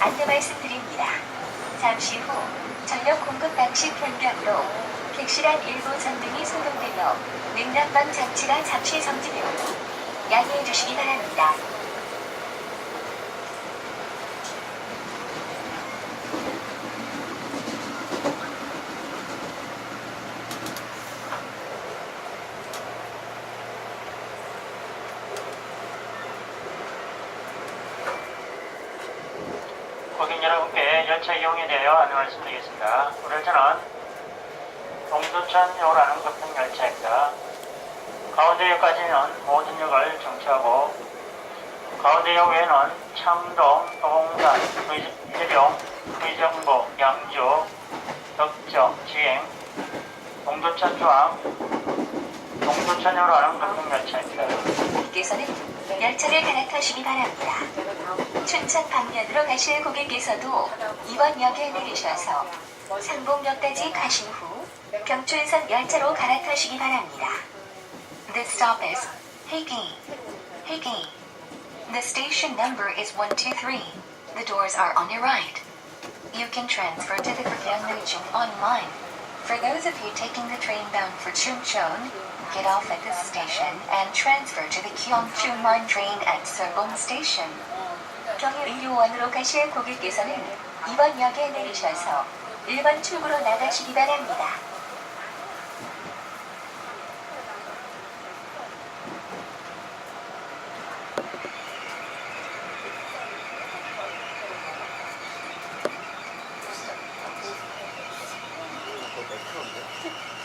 안내 말씀드립니다. 잠시 후 전력 공급 방식 변경으로 객실안 일부 전등이 소동되며 냉난방 장치가 잠시 정지되오니 양해해 주시기 바랍니다. 고객 여러분께 열차 이용에 대하여 안내 말씀드리겠습니다. 오늘 저는 동두천역으로 하는 급행 열차입니다. 가운데역까지는 모든 역을 정차하고 가운데역 외에는 창동, 동산, 의령, 의정부, 양주, 덕정, 지행, 동두천 중앙, 동두천역으로 하는 급행열차입니다. 고객께서는 열차를 갈아타시기 바랍니다. 춘천 방면으로 가실 고객께서도 이번 역에 내리셔서 상봉역까지 가신 후 경춘선 열차로 갈아타시기 바랍니다. This stop is Haegi. Haegi. The station number is 123. The doors are on your right. You can transfer to the Gyeongnuchung online. For those of you taking the train bound for Chuncheon, get off at this station and transfer to the Gyeongchun Line train at Serbon Station. 경유의료원으로 가실 고객께서는 이번 역에 내리셔서 1번 출구로 나가시기 바랍니다. 데?